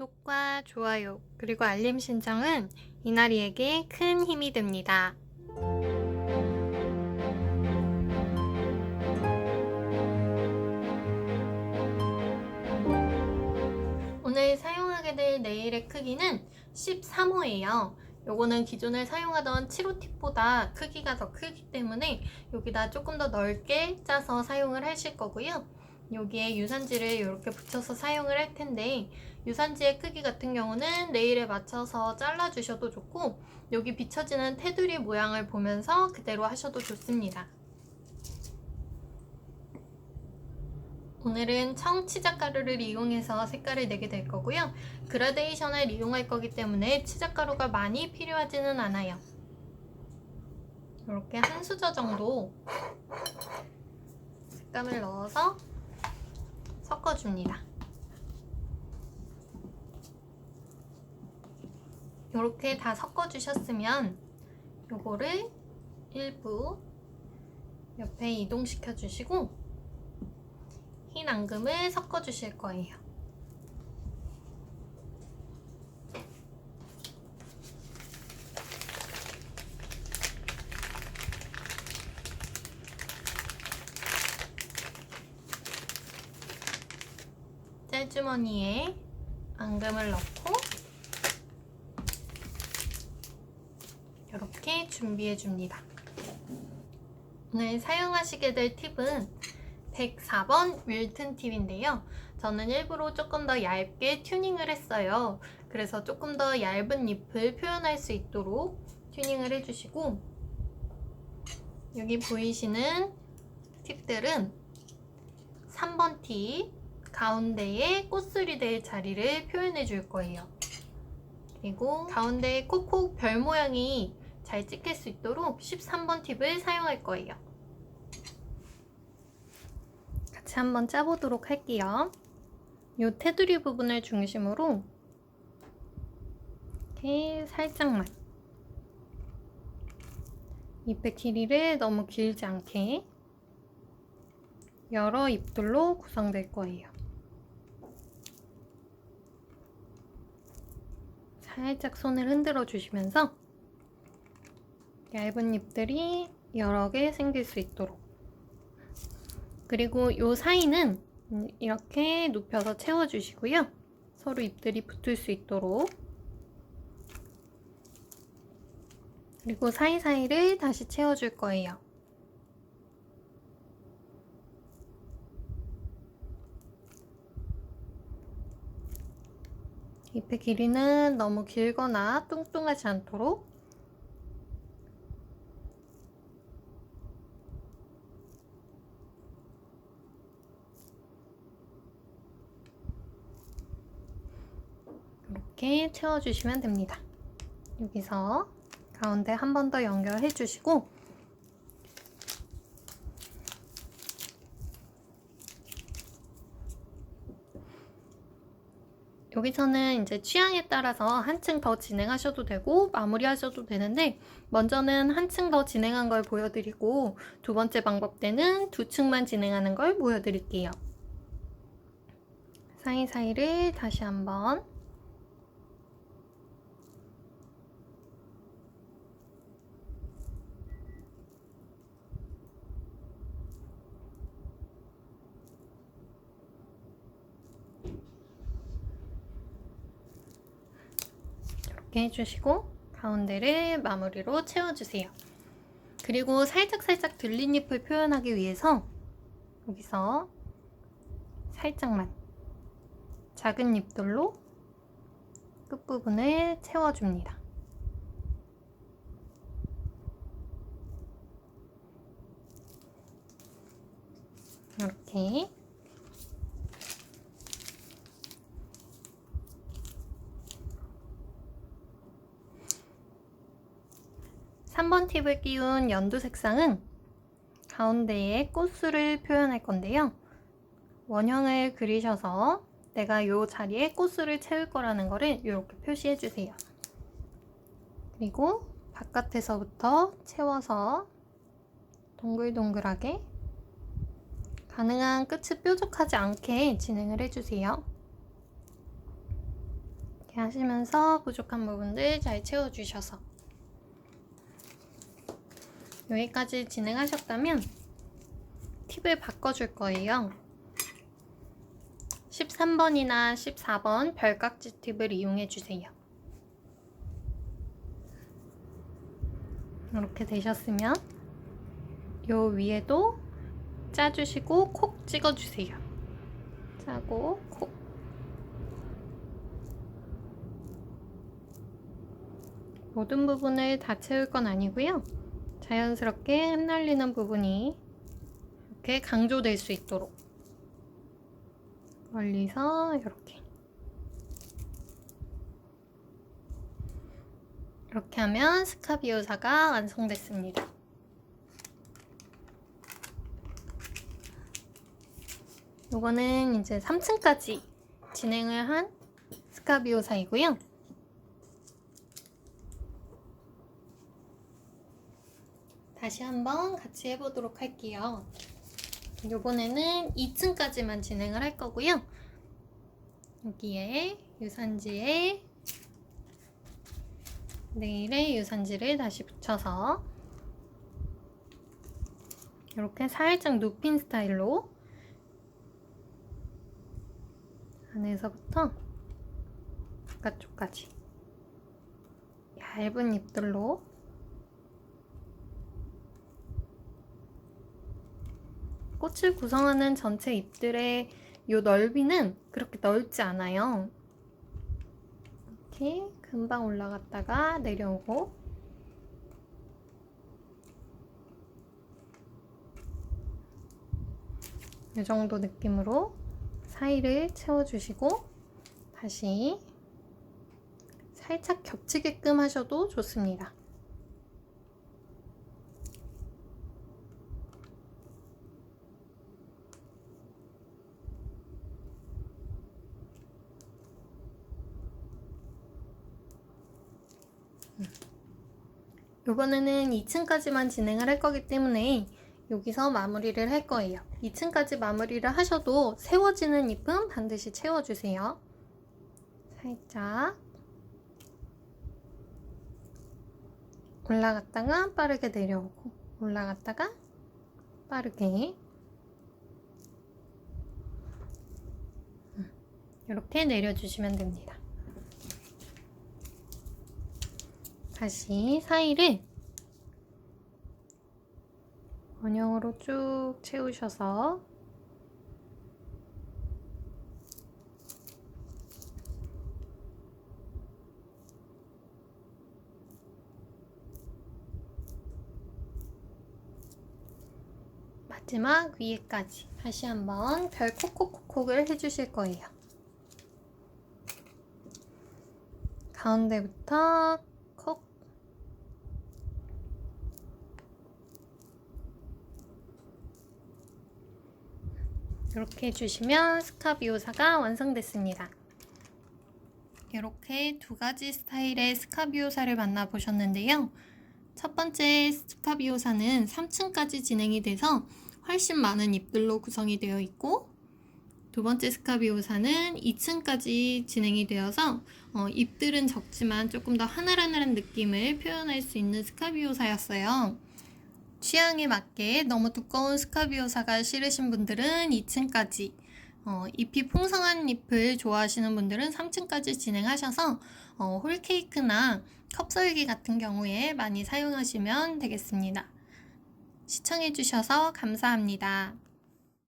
구독과 좋아요, 그리고 알림 신청은 이나리에게 큰 힘이 됩니다. 오늘 사용하게 될 네일의 크기는 13호예요. 요거는 기존에 사용하던 7호 팁보다 크기가 더 크기 때문에 여기다 조금 더 넓게 짜서 사용을 하실 거고요. 여기에 유산지를 이렇게 붙여서 사용을 할 텐데 유산지의 크기 같은 경우는 네일에 맞춰서 잘라 주셔도 좋고 여기 비춰지는 테두리 모양을 보면서 그대로 하셔도 좋습니다. 오늘은 청치작 가루를 이용해서 색깔을 내게 될 거고요. 그라데이션을 이용할 거기 때문에 치작 가루가 많이 필요하지는 않아요. 이렇게 한 수저 정도 색감을 넣어서 섞어줍니다. 이렇게 다 섞어주셨으면 요거를 일부 옆에 이동시켜 주시고 흰 앙금을 섞어 주실 거예요. 짤주머니에 앙금을 넣고 이렇게 준비해 줍니다. 오늘 사용하시게 될 팁은 104번 윌튼 팁인데요. 저는 일부러 조금 더 얇게 튜닝을 했어요. 그래서 조금 더 얇은 잎을 표현할 수 있도록 튜닝을 해주시고 여기 보이시는 팁들은 3번 팁 가운데에 꽃술이 될 자리를 표현해 줄 거예요. 그리고 가운데에 콕콕 별 모양이 잘 찍힐 수 있도록 13번 팁을 사용할 거예요. 같이 한번 짜보도록 할게요. 이 테두리 부분을 중심으로 이렇게 살짝만 잎의 길이를 너무 길지 않게 여러 잎들로 구성될 거예요. 살짝 손을 흔들어 주시면서 얇은 잎들이 여러 개 생길 수 있도록 그리고 이 사이는 이렇게 눕혀서 채워주시고요. 서로 잎들이 붙을 수 있도록 그리고 사이사이를 다시 채워줄 거예요. 잎의 길이는 너무 길거나 뚱뚱하지 않도록 이렇게 채워주시면 됩니다. 여기서 가운데 한 번 더 연결해 주시고 여기서는 이제 취향에 따라서 한층 더 진행하셔도 되고 마무리하셔도 되는데 먼저는 한층 더 진행한 걸 보여드리고 두 번째 방법 때는 두 층만 진행하는 걸 보여드릴게요. 사이사이를 다시 한번 이렇게 해주시고 가운데를 마무리로 채워주세요. 그리고 살짝살짝 들린 잎을 표현하기 위해서 여기서 살짝만 작은 잎들로 끝부분을 채워줍니다. 이렇게 3번 팁을 끼운 연두 색상은 가운데에 꽃술을 표현할 건데요. 원형을 그리셔서 내가 이 자리에 꽃술을 채울 거라는 거를 이렇게 표시해 주세요. 그리고 바깥에서부터 채워서 동글동글하게 가능한 끝이 뾰족하지 않게 진행을 해주세요. 이렇게 하시면서 부족한 부분들 잘 채워주셔서 여기까지 진행하셨다면 팁을 바꿔줄 거예요. 13번이나 14번 별깍지 팁을 이용해 주세요. 이렇게 되셨으면 요 위에도 짜주시고 콕 찍어주세요. 짜고 콕. 모든 부분을 다 채울 건 아니고요. 자연스럽게 흩날리는 부분이 이렇게 강조될 수 있도록 멀리서 이렇게 이렇게 하면 스카비오사가 완성됐습니다. 요거는 이제 3층까지 진행을 한 스카비오사이고요. 다시 한번 같이 해보도록 할게요. 요번에는 2층까지만 진행을 할 거고요. 여기에 유산지에 네일에 유산지를 다시 붙여서 이렇게 살짝 눕힌 스타일로 안에서부터 바깥쪽까지 얇은 잎들로 꽃을 구성하는 전체 잎들의 요 넓이는 그렇게 넓지 않아요. 이렇게 금방 올라갔다가 내려오고 이 정도 느낌으로 사이를 채워주시고 다시 살짝 겹치게끔 하셔도 좋습니다. 이번에는 2층까지만 진행을 할 거기 때문에 여기서 마무리를 할 거예요. 2층까지 마무리를 하셔도 세워지는 잎은 반드시 채워주세요. 살짝 올라갔다가 빠르게 내려오고 올라갔다가 빠르게 이렇게 내려주시면 됩니다. 다시 사이를 원형으로 쭉 채우셔서 마지막 위에까지 다시 한번 별 콕콕콕콕을 해주실 거예요. 가운데부터 콕 이렇게 해주시면 스카비 오사가 완성됐습니다. 이렇게 두 가지 스타일의 스카비오사를 만나보셨는데요. 첫 번째 스카비오사는 3층까지 진행이 돼서 훨씬 많은 잎들로 구성이 되어 있고 두 번째 스카비오사는 2층까지 진행이 되어서 어, 잎들은 적지만 조금 더 하늘하늘한 느낌을 표현할 수 있는 스카비오사였어요. 취향에 맞게 너무 두꺼운 스카비오사가 싫으신 분들은 2층까지 어, 잎이 풍성한 잎을 좋아하시는 분들은 3층까지 진행하셔서 어, 홀케이크나 컵설기 같은 경우에 많이 사용하시면 되겠습니다. 시청해주셔서 감사합니다.